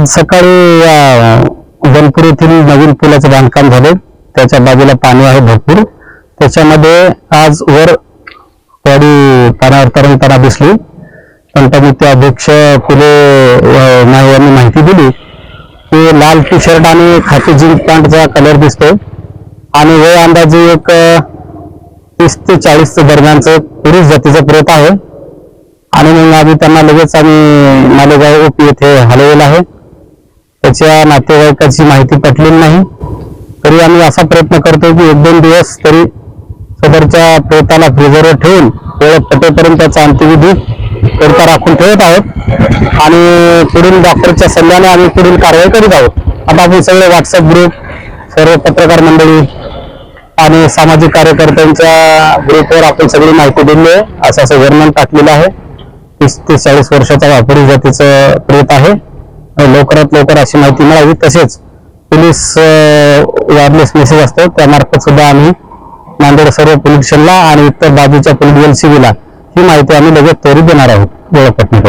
आज सकाळी या वनपूर येथील नवीन पुलाचं बांधकाम झाले त्याच्या बाजूला पाणी आहे भरपूर. त्याच्यामध्ये आज वर वाडी पाण्यावर तरंगताना दिसली. पंतमुक्ती अध्यक्ष फुले अ, यांनी माहिती दिली की लाल टी शर्ट आणि खाकी जीन्स पॅन्टचा कलर दिसतोय. आणि वय अंदाजे एक तीस ते चाळीस दरम्यानचं पुरुष जातीचं प्रेत आहे. आणि मग आम्ही त्यांना लगेच आम्ही मालेगाव ओपी येथे हलवलेलं आहे. त्याच्या नातेवाईकाची माहिती पटलेली नाही. तरी आम्ही असा प्रयत्न करतो की एक दोन दिवस तरी सदरच्या प्रेताला फ्रीजरवर ठेवून वेळ पटेपर्यंत त्याचा अंत्यविधी करता राखून ठेवत आहोत. आणि पुढील डॉक्टरच्या सल्ल्याने आम्ही पुढील कारवाई करीत आहोत. आता आपण सगळे व्हॉट्सअप ग्रुप सर्व पत्रकार मंडळी आणि सामाजिक कार्यकर्त्यांच्या ग्रुपवर आपण सगळी माहिती दिली आहे. असं असं वर्णन टाकलेलं आहे. तीस ते चाळीस वर्षाचा वापरी जातीचं प्रेत आहे. लवकरात लवकर अशी माहिती मिळावी. तसेच पोलीस वायरलेस मेसेज असतो त्यामार्फत सुद्धा आम्ही नांदेड सर्व पोलीस स्टेशनला आणि इतर बाजूच्या पोलीस बीला ही माहिती आम्ही लगेच त्वरित देणार आहोत. गोळखपटणीकडे